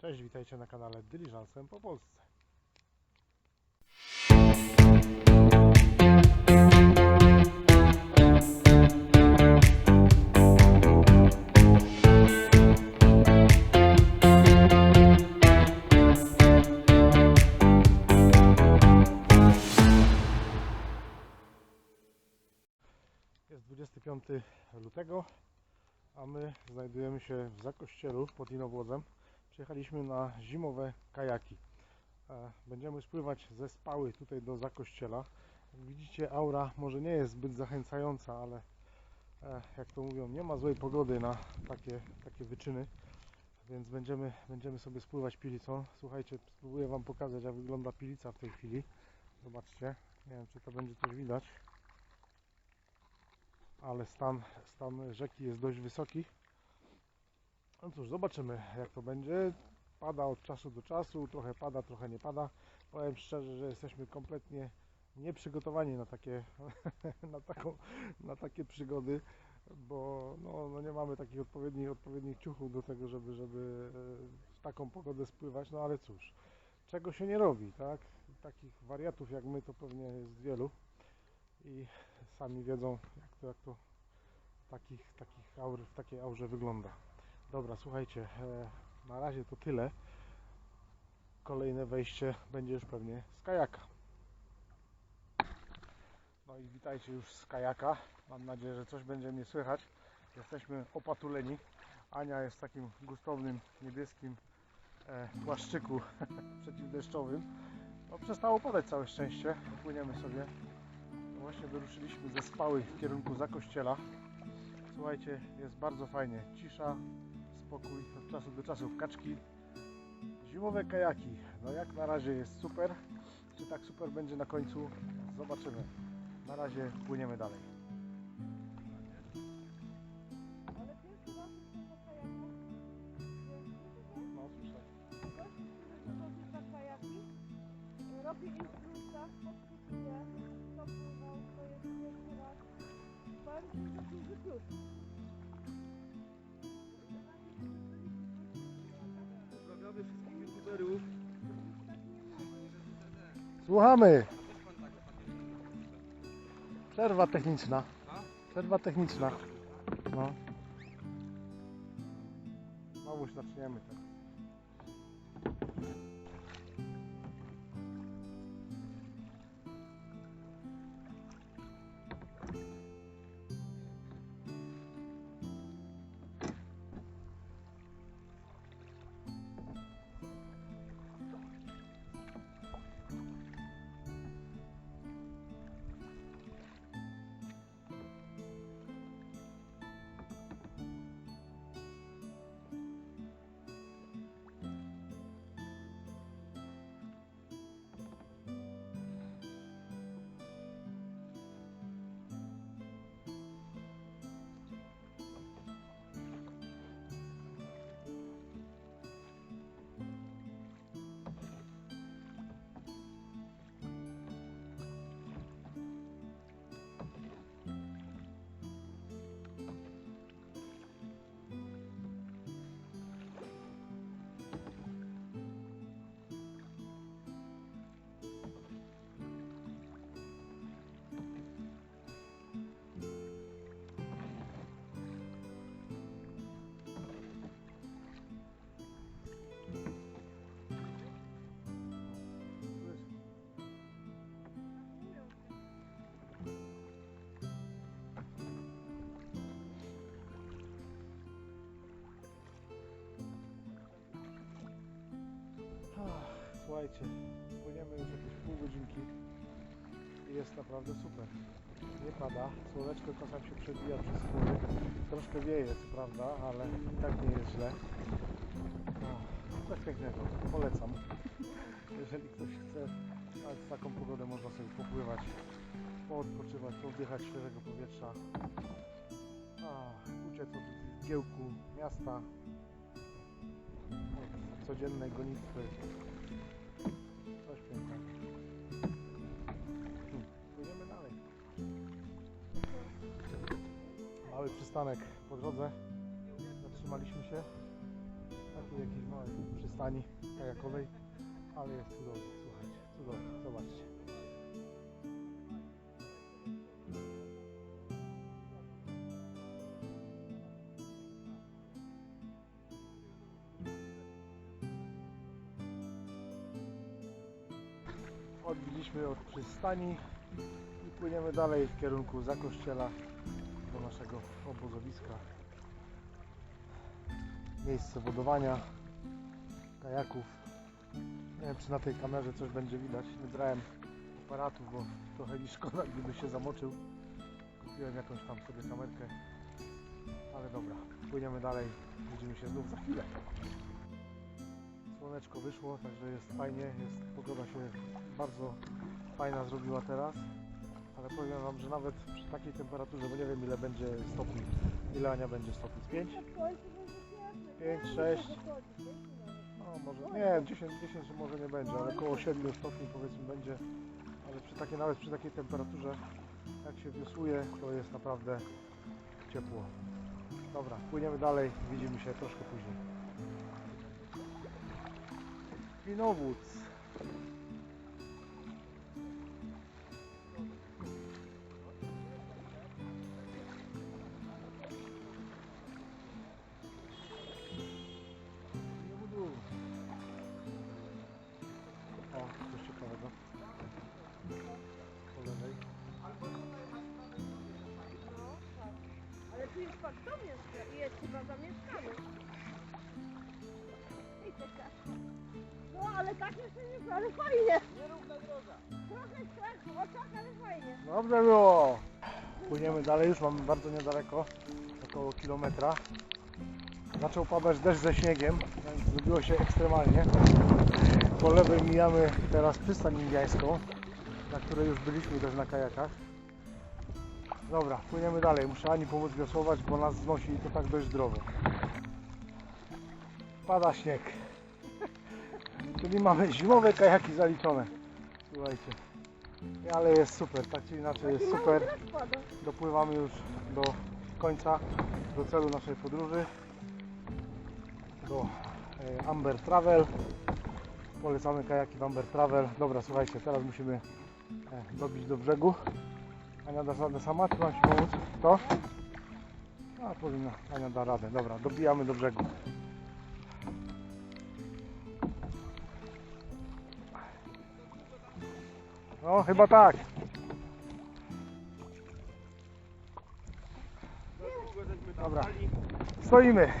Cześć, witajcie na kanale Dyliżansem po Polsce. Jest 25 lutego, a my znajdujemy się w Zakościelu pod Inowłodzem. Przyjechaliśmy na zimowe kajaki. E, Będziemy spływać ze Spały tutaj do Zakościela. Widzicie, aura może nie jest zbyt zachęcająca, ale e, jak to mówią, nie ma złej pogody na takie, takie wyczyny. Więc będziemy, będziemy sobie spływać pilicą. Słuchajcie, spróbuję Wam pokazać, jak wygląda pilica w tej chwili. Zobaczcie, nie wiem, czy to będzie coś widać. Ale stan, stan rzeki jest dość wysoki. No cóż, zobaczymy jak to będzie. Pada od czasu do czasu, trochę pada, trochę nie pada. Powiem szczerze, że jesteśmy kompletnie nieprzygotowani na takie, na taką, na takie przygody, bo no, no nie mamy takich odpowiednich, odpowiednich ciuchów do tego, żeby, żeby e, w taką pogodę spływać. No ale cóż, czego się nie robi, tak? Takich wariatów jak my to pewnie jest wielu i sami wiedzą jak to, jak to takich, takich aur, w takiej aurze wygląda. Dobra, słuchajcie, e, na razie to tyle. Kolejne wejście będzie już pewnie z kajaka. No i witajcie już z kajaka. Mam nadzieję, że coś będzie mnie słychać. Jesteśmy opatuleni. Ania jest w takim gustownym niebieskim e, płaszczyku przeciwdeszczowym. No, przestało padać całe szczęście. Płyniemy sobie. No właśnie wyruszyliśmy ze spały w kierunku Zakościela. Słuchajcie, jest bardzo fajnie. Cisza, spokój, od czasu do czasu kaczki. Zimowe kajaki. No jak na razie jest super. Czy tak super będzie na końcu? Zobaczymy. Na razie płyniemy dalej. No słyszę. Gościu, który wychodzi na kajaki, robi instrukcja, podpisuje, kto pływał, to jest pierwszy raz. Że duży plus. Słuchamy! Przerwa techniczna. Przerwa techniczna. No. Znowu zaczniemy teraz. Słuchajcie, płyniemy już jakieś pół godzinki i jest naprawdę super. Nie pada, słoneczko czasem się przebija przez chmury. Troszkę wieje, co prawda, ale i tak nie jest źle. No, coś pięknego, polecam. Jeżeli ktoś chce, a w taką pogodę można sobie popływać, poodpoczywać, powdychać świeżego powietrza. Ach, uciec od zgiełku miasta, od codziennej gonitwy. Coś pięknego. Hmm, Płyniemy dalej. Mały przystanek po drodze. Zatrzymaliśmy się. Taki jakiś ma małej przystani kajakowej, ale jest cudownie, słuchajcie, cudownie, zobaczcie. Odbiliśmy od przystani i płyniemy dalej w kierunku Zakościela do naszego obozowiska. Miejsce wodowania, kajaków. Nie wiem czy na tej kamerze coś będzie widać. Nie brałem aparatu, bo trochę mi szkoda gdyby się zamoczył. Kupiłem jakąś tam sobie kamerkę. Ale dobra, płyniemy dalej. Widzimy się znów za chwilę. Słoneczko wyszło, także jest fajnie. Jest, pogoda się bardzo fajna zrobiła teraz. Ale powiem Wam, że nawet przy takiej temperaturze, bo nie wiem ile będzie stopni, ile Ania będzie stopni, z 5? Pięć, sześć. No może, nie, 10, 10 może nie będzie, ale około 7 stopni powiedzmy będzie. Ale przy takiej, nawet przy takiej temperaturze, jak się wiosłuje, to jest naprawdę ciepło. Dobra, płyniemy dalej, widzimy się troszkę później. Winowódz. O, coś ciekawego. Po lewej. Ale tu jest pan kto mieszka i jest chyba zamieszkany. Ale tak jeszcze nie ale fajnie. Trochę strachu, o tak, ale fajnie. Dobrze było. Płyniemy dalej, już mamy bardzo niedaleko, około kilometra. Zaczął padać deszcz ze śniegiem, więc zrobiło się ekstremalnie. Po lewej mijamy teraz przystań indiańską, na której już byliśmy też na kajakach. Dobra, płyniemy dalej. Muszę Ani pomóc wiosłować, bo nas znosi i to tak dość zdrowo. Pada śnieg. Czyli mamy zimowe kajaki zaliczone. Słuchajcie. Ale jest super, tak czy inaczej jest super. Dopływamy już do końca, do celu naszej podróży. Do e, Amber Travel. Polecamy kajaki w Amber Travel. Dobra, słuchajcie, teraz musimy e, dobić do brzegu. Ania da radę sama, czy mam Ci pomóc? To? A, powinna. Ania da radę. Dobra, dobijamy do brzegu. No, chyba tak. Dobra. Stoimy.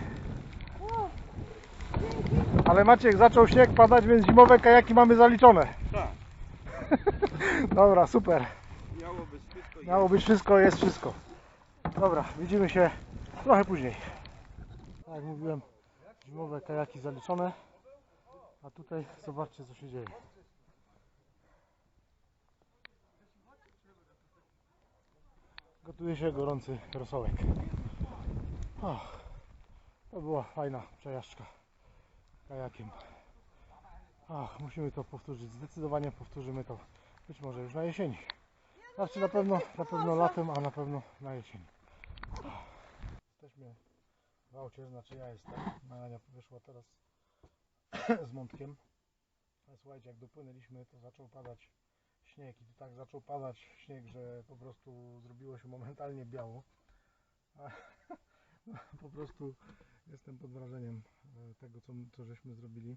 Ale Maciek zaczął śnieg padać, więc zimowe kajaki mamy zaliczone. Tak. Dobra, super. Miało być wszystko Miało być wszystko, jest wszystko. Dobra, widzimy się trochę później. Tak jak mówiłem, zimowe kajaki zaliczone. A tutaj zobaczcie co się dzieje. Gotuje się gorący rosołek. O, to była fajna przejażdżka kajakiem. Musimy to powtórzyć. Zdecydowanie powtórzymy to być może już na jesieni. Znaczy na pewno, na pewno latem, a na pewno na jesieni. Jesteśmy w aucie, znaczy ja jestem. Ania wyszła teraz z Mątkiem. Ale słuchajcie, jak dopłynęliśmy, to zaczął padać śnieg i to tak zaczął padać śnieg, że po prostu zrobiło się momentalnie biało. A, po prostu jestem pod wrażeniem e, tego, co, co żeśmy zrobili.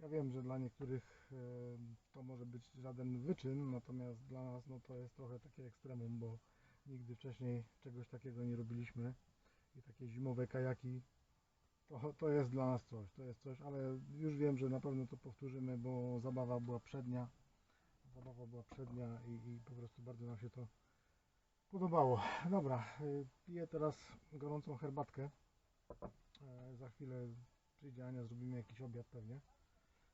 Ja wiem, że dla niektórych e, to może być żaden wyczyn, natomiast dla nas no, to jest trochę takie ekstremum, bo nigdy wcześniej czegoś takiego nie robiliśmy i takie zimowe kajaki to, to jest dla nas coś, to jest coś, ale już wiem, że na pewno to powtórzymy, bo zabawa była przednia, zabawa była przednia i, i po prostu bardzo nam się to podobało. Dobra, y, piję teraz gorącą herbatkę. E, Za chwilę przyjdzie Ania, zrobimy jakiś obiad pewnie.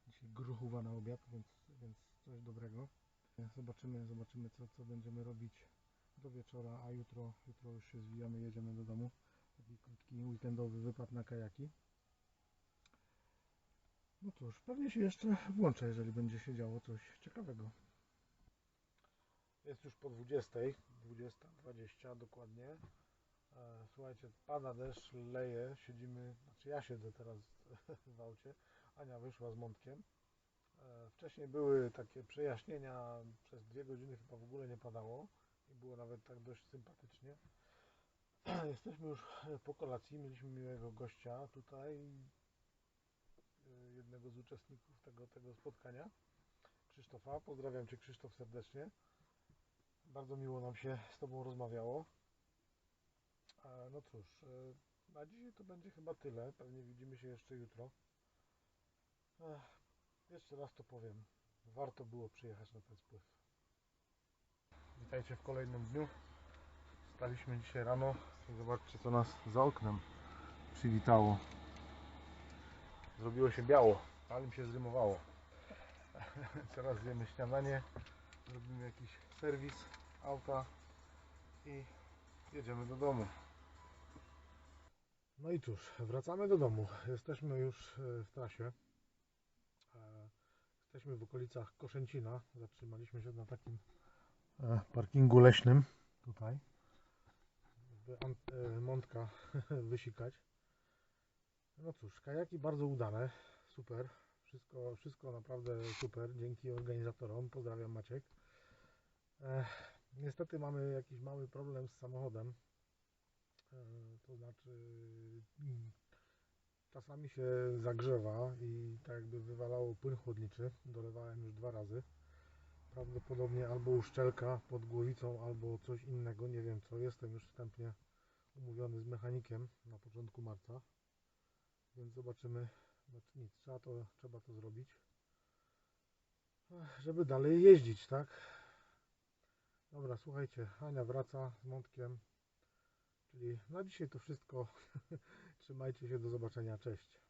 Dzisiaj gruchuwa na obiad, więc, więc coś dobrego. Zobaczymy, zobaczymy co, co będziemy robić do wieczora, a jutro, jutro już się zwijamy, jedziemy do domu. Taki krótki weekendowy wypad na kajaki. No cóż, pewnie się jeszcze włączę, jeżeli będzie się działo coś ciekawego. Jest już po 20, 20, 20 dokładnie. E, Słuchajcie, pada deszcz, leje, siedzimy, znaczy ja siedzę teraz w aucie, Ania wyszła z Mątkiem. E, Wcześniej były takie przejaśnienia, przez dwie godziny chyba w ogóle nie padało i było nawet tak dość sympatycznie. Jesteśmy już po kolacji, mieliśmy miłego gościa tutaj, jednego z uczestników tego, tego spotkania, Krzysztofa. Pozdrawiam Cię Krzysztof serdecznie. Bardzo miło nam się z Tobą rozmawiało. E, No cóż, e, na dzisiaj to będzie chyba tyle. Pewnie widzimy się jeszcze jutro. Ech, jeszcze raz to powiem. Warto było przyjechać na ten spływ. Witajcie w kolejnym dniu. Staliśmy dzisiaj rano i zobaczcie co nas za oknem przywitało. Zrobiło się biało, ale mi się zrymowało. Teraz zjemy śniadanie, zrobimy jakiś serwis auta i jedziemy do domu. No i cóż, wracamy do domu. Jesteśmy już e, w trasie. E, Jesteśmy w okolicach Koszęcina. Zatrzymaliśmy się na takim e, parkingu leśnym tutaj. By Mątka wysikać. No cóż, kajaki bardzo udane. Super. Wszystko, wszystko naprawdę super. Dzięki organizatorom. Pozdrawiam Maciek. E, Niestety mamy jakiś mały problem z samochodem. E, To znaczy mm, czasami się zagrzewa i tak jakby wywalało płyn chłodniczy. Dolewałem już dwa razy. Prawdopodobnie albo uszczelka pod głowicą, albo coś innego. Nie wiem co. Jestem już wstępnie umówiony z mechanikiem na początku marca. Więc zobaczymy. Nic, trzeba to, trzeba to zrobić. Żeby dalej jeździć, tak? Dobra, słuchajcie, Ania wraca z Mątkiem. Czyli na dzisiaj to wszystko. Trzymajcie się, do zobaczenia, cześć.